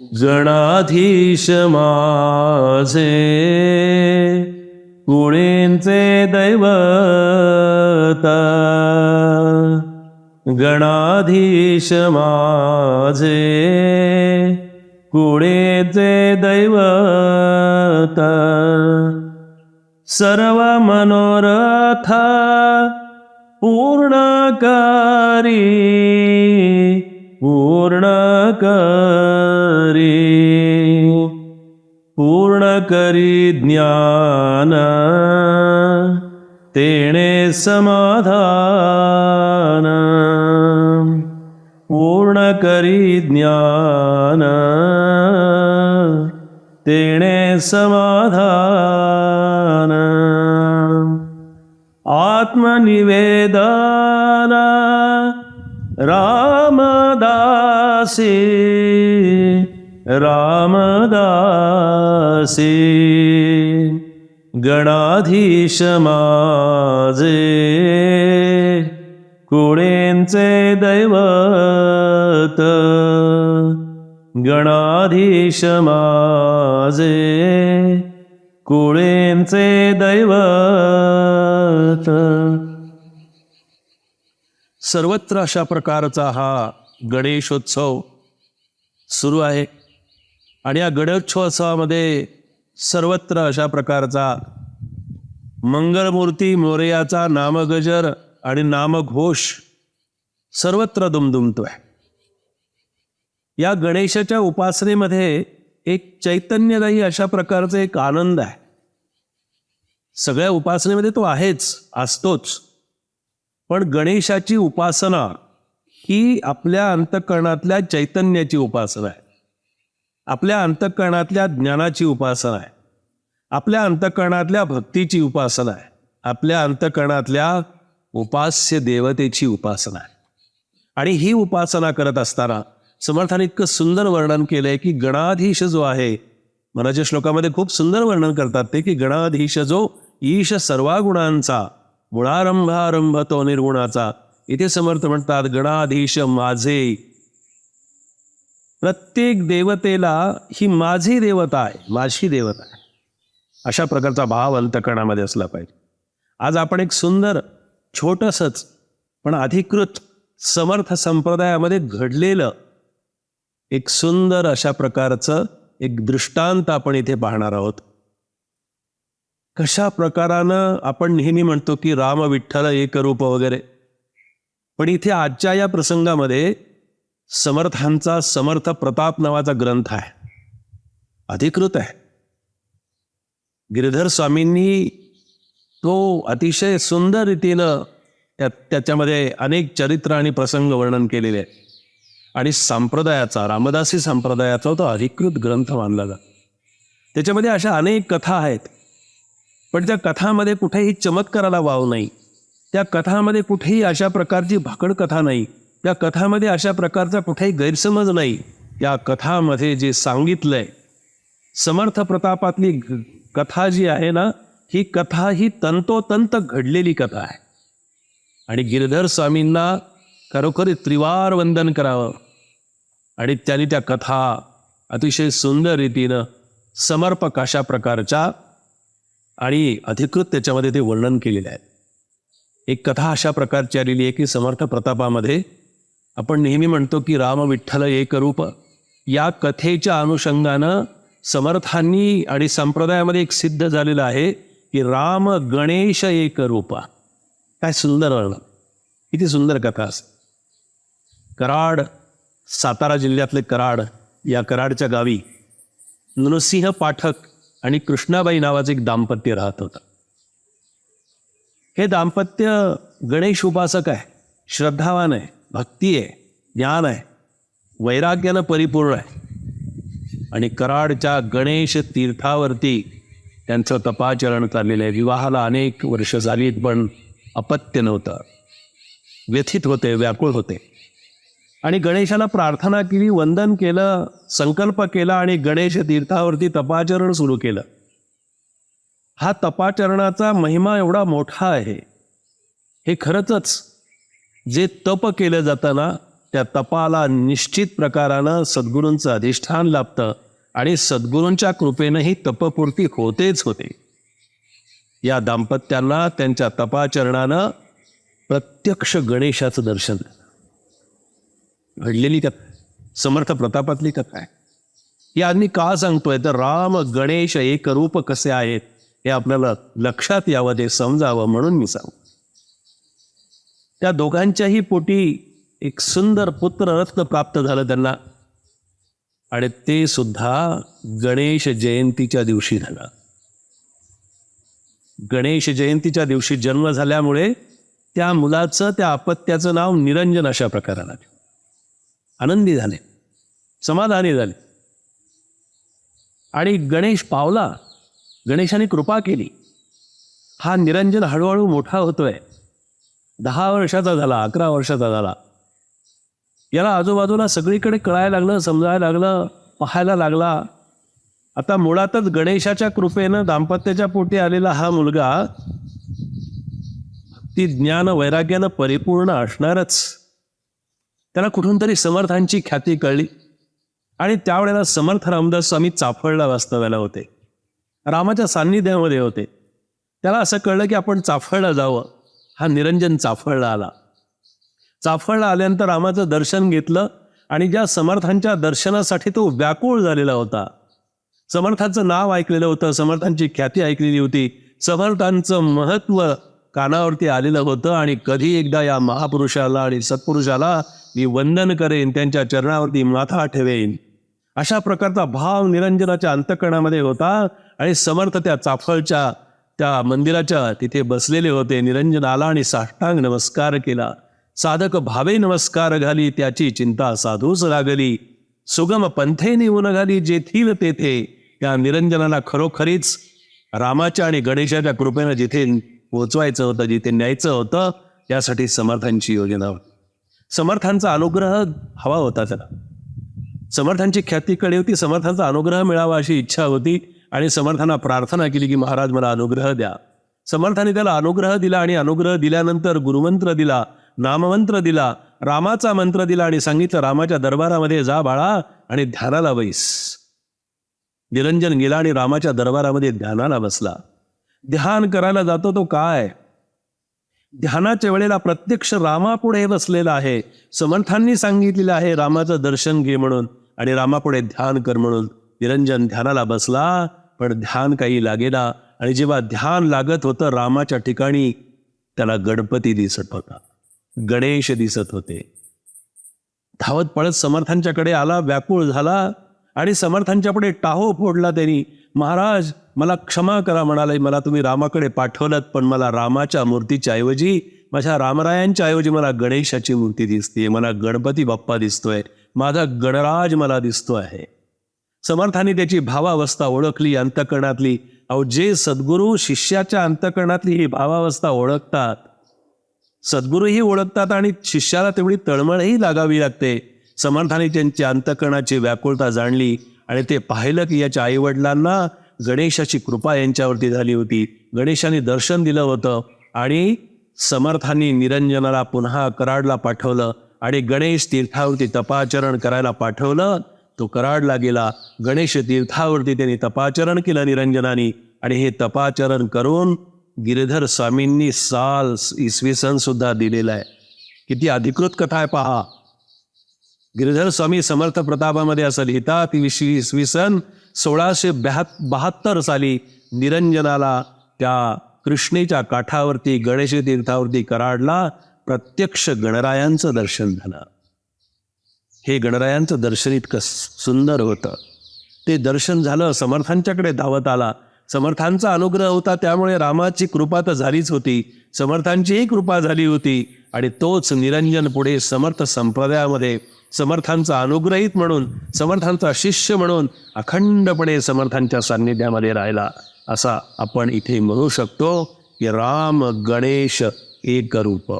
गणाधीश माझे कुळींचे दैवत गणाधीश माझे कुळेचे दैवत सर्व मनोरथा पूर्णकारी पूर्ण करी. पूर्ण करी ज्ञान. तेणे समाधान. पूर्ण करी ज्ञान. तेणे समाधान. आत्मनिवेदन. रामदासी रामदासी। गणाधीश माझे कुळेंचे दैवत? गणाधीश माझे कुळेंचे दैवत? सर्वत्र अशा प्रकारचा हा गणेशोत्सव सुरू आहे. आणि या गणेशोत्सवामध्ये सर्वत्र अशा प्रकारचा मंगळमूर्ती मोरयाचा नामगजर आणि नामघोष सर्वत्र दुमदुमतोय. या गणेशाच्या उपासनेमध्ये एक चैतन्यदायी अशा प्रकारचा एक आनंद आहे. सगळ्या उपासनेमध्ये तो आहेच असतोच. पण गणेशाची उपासना ही आपल्या अंतकरणातल्या चैतन्याची उपासना आहे. आपल्या अंतकरणातल्या ज्ञानाची उपासना आहे. आपल्या अंतकरणातल्या भक्तीची उपासना आहे. आपल्या अंतकरणातल्या उपास्य देवतेची उपासना आहे. आणि ही उपासना करत असताना समर्थाने इतकं सुंदर वर्णन केलंय की गणाधीश जो आहे मनाच्या श्लोकामध्ये खूप सुंदर वर्णन करतात ते की गणाधीश जो ईश सर्वा गुणांचा गुणारंभारंभ तो निर्गुणाचा इथे समर्थ म्हणतात गणाधीश माझे. प्रत्येक देवतेला ही माझी देवता आहे माझी देवता आहे. अशा प्रकारचा भाव अंतकरणामध्ये असला पाहिजे. आज आपण एक सुंदर छोटंसंच पण अधिकृत समर्थ संप्रदायामध्ये घडलेलं एक सुंदर अशा प्रकारचं एक दृष्टांत आपण इथे पाहणार आहोत. कशा प्रकारानं आपण नेहमी म्हणतो की राम विठ्ठल एक रूप वगैरे पण इथे आजच्या या प्रसंगामध्ये समर्थांचा समर्थ प्रताप नावाचा ग्रंथ आहे. अधिकृत आहे. गिरिधर स्वामींनी तो अतिशय सुंदर रीतीनं त्या त्याच्यामध्ये अनेक चरित्र आणि प्रसंग वर्णन केलेले आहे आणि संप्रदायाचा रामदासी संप्रदायाचा तो अधिकृत ग्रंथ मानला जातो. त्याच्यामध्ये अशा अनेक कथा आहेत. पण त्या कथामध्ये कुठेही चमत्काराला वाव नाही. त्या कथामध्ये कुठेही अशा प्रकारची भाकड कथा नाही. त्या कथामध्ये अशा प्रकारचा कुठेही गैरसमज नाही. या कथामध्ये जे सांगितलंय समर्थ प्रतापातली कथा जी आहे ना ही कथा ही तंतोतंत घडलेली कथा आहे. आणि गिरधर स्वामींना खरोखर त्रिवार वंदन करावं. आणि त्यांनी त्या कथा अतिशय सुंदर रीतीनं समर्पक अशा प्रकारच्या आणि अधिकृत त्याच्यामध्ये ते वर्णन केलेले आहे. एक कथा अशा प्रकारची आलेली आहे की समर्थ प्रतापामध्ये आपण नेहमी म्हणतो की राम विठ्ठल एक रूप या कथेच्या अनुषंगानं समर्थांनी आणि संप्रदायामध्ये एक सिद्ध झालेलं आहे की राम गणेश एकरूपा. काय सुंदर वर्णन. किती सुंदर कथा असते कराड सातारा जिल्ह्यातले कराड या कराडच्या गावी नृसिंह पाठक आणि कृष्णाबाई नावाचं एक दाम्पत्य राहत होतं. हे दाम्पत्य गणेश उपासक आहे श्रद्धावान आहे भक्ती आहे ज्ञान आहे वैराग्यानं परिपूर्ण आहे. आणि कराडच्या गणेश तीर्थावरती त्यांचं तपाचरण चाललेलं आहे. विवाहाला अनेक वर्ष झालीत पण अपत्य नव्हतं. व्यथित होते व्याकुळ होते. आणि गणेशाला प्रार्थना केली वंदन केलं संकल्प केला आणि गणेश तीर्थावरती तपाचरण सुरू केलं. हा तपाचरणाचा महिमा एवढा मोठा आहे. हे खरंच जे तप केलं जाताना त्या तपाला निश्चित प्रकारानं सद्गुरूंचं अधिष्ठान लाभतं आणि सद्गुरूंच्या कृपेनंही तपपूर्ती होतेच होते. या दाम्पत्यांना त्यांच्या तपाचरणानं प्रत्यक्ष गणेशाचं दर्शन घडलेली कथा समर्थ प्रतापातली कथा आहे. या आज मी का सांगतोय? तर राम गणेश एक रूप कसे आहेत? हे आपल्याला लक्षात यावं ते समजावं म्हणून मी सांग त्या दोघांच्याही पोटी एक सुंदर पुत्र रत्न प्राप्त झालं त्यांना. आणि ते सुद्धा गणेश जयंतीच्या दिवशी झालं. गणेश जयंतीच्या दिवशी जन्म झाल्यामुळे त्या मुलाचं त्या अपत्याचं नाव निरंजन अशा प्रकाराला आनंदी झाले. समाधानी झाले. आणि गणेश पावला गणेशाने कृपा केली. हा निरंजन हळूहळू मोठा होतोय. दहा वर्षाचा झाला अकरा वर्षाचा झाला. याला आजूबाजूला सगळीकडे कळायला लागलं समजायला लागलं पाहायला लागला. आता मुळातच गणेशाच्या कृपेनं दाम्पत्याच्या पोटी आलेला हा मुलगा ती ज्ञान वैराग्यानं परिपूर्ण असणारच. त्याला कुठून तरी समर्थांची ख्याती कळली. आणि त्यावेळेला समर्थ रामदास स्वामी चाफळला वास्तव्याला होते. रामाच्या सान्निध्यामध्ये होते. त्याला असं कळलं की आपण चाफळला जावं. हा निरंजन चाफळला आला. चाफळला आल्यानंतर रामाचं दर्शन घेतलं आणि ज्या समर्थांच्या दर्शनासाठी तो व्याकुळ झालेला होता. समर्थांचं नाव ऐकलेलं होतं समर्थांची ख्याती ऐकलेली होती. समर्थांचं महत्त्व कानावरती आलेलं होतं आणि कधी एकदा या महापुरुषाला आणि सत्पुरुषाला मी वंदन करेन त्यांच्या चरणावरती माथा ठेवेन. अशा प्रकारचा भाव निरंजनाच्या अंतकरणामध्ये होता. आणि समर्थ त्या चाफळच्या त्या मंदिराच्या तिथे बसलेले होते. निरंजन आला आणि साष्टांग नमस्कार केला. साधक भावे नमस्कार घाली त्याची चिंता साधूच लागली. सुगम पंथे निवून घाली जेथील तेथे. त्या निरंजनाला खरोखरीच रामाच्या आणि गणेशाच्या कृपेनं जिथे पोचवायचं होतं जिथे न्यायचं होतं यासाठी समर्थांची योजना होती. समर्थांचा अनुग्रह हवा होता त्याला. समर्थांची ख्याती कळली होती समर्थांचा अनुग्रह मिळावा अशी इच्छा होती. आणि समर्थांना प्रार्थना केली की महाराज मला अनुग्रह द्या. समर्थाने त्याला अनुग्रह दिला आणि अनुग्रह दिल्यानंतर गुरुमंत्र दिला नाममंत्र दिला रामाचा मंत्र दिला आणि सांगितलं रामाच्या दरबारामध्ये जा बाळा आणि ध्यानाला बैस. निरंजन गेला आणि रामाच्या दरबारामध्ये ध्यानाला बसला. ध्यान करायला जातो तो काय? ध्यानाच्या वेळेला प्रत्यक्ष रामापुढे बसलेला आहे. समर्थांनी सांगितलेलं आहे रामाचं दर्शन घे म्हणून आणि रामापुढे ध्यान कर म्हणून. निरंजन ध्यानाला बसला. पण ध्यान काही लागेना. आणि जेव्हा ध्यान लागत होतं रामाच्या ठिकाणी त्याला गणपती दिसत होता. गणेश दिसत होते. धावत पळत समर्थांच्याकडे आला व्याकुळ झाला आणि समर्थांच्यापुढे टाहो फोडला त्यांनी. महाराज मला क्षमा करा म्हणाले. मला तुम्ही रामाकडे पाठवलं पण मला रामाच्या मूर्तीच्या ऐवजी माझ्या रामरायांच्या ऐवजी मला गणेशाची मूर्ती दिसते मला गणपती बाप्पा दिसतोय. माझा गणराज मला दिसतो आहे समर्थाने त्याची भावावस्था ओळखली अंतकरणातली. अहो जे सद्गुरू शिष्याच्या अंतकरणातली ही भावावस्था ओळखतात. सद्गुरूही ओळखतात आणि शिष्याला तेवढी तळमळही लागावी लागते. समर्थाने त्यांची अंतकरणाची व्याकुळता जाणली आणि ते पाहिलं की याच्या आईवडिलांना गणेशाची कृपा यांच्यावरती झाली होती. गणेशाने दर्शन दिलं होतं आणि समर्थांनी निरंजनाला पुन्हा कराडला पाठवलं आणि गणेश तीर्थावरती तपाचरण करायला पाठवलं. तो कराडला गेला. गणेश तीर्थावरती त्यांनी तपाचरण केलं निरंजनानी. आणि हे तपाचरण करून गिरिधर स्वामींनी साल इसवी सन सुद्धा दिलेला आहे. किती अधिकृत कथा आहे पहा. गिरिधर स्वामी समर्थ प्रतापामध्ये असं लिहितात विशी इसवी सन सोळाशे ब्याहत बहात्तर साली निरंजनाला त्या कृष्णेच्या काठावरती गणेश तीर्थावरती कराडला प्रत्यक्ष गणरायांचं दर्शन झालं. हे गणरायांचं दर्शन इतकं सुंदर होतं. ते दर्शन झालं समर्थांच्याकडे धावत आला. समर्थांचा अनुग्रह होता त्यामुळे रामाची कृपा तर झालीच होती. समर्थांचीही कृपा झाली होती आणि तोच निरंजन पुढे समर्थ संप्रदायामध्ये समर्थांचा अनुग्रहित म्हणून समर्थांचा शिष्य म्हणून अखंडपणे समर्थांच्या सान्निध्यामध्ये राहिला. असा आपण इथे म्हणू शकतो की राम गणेश एक रूप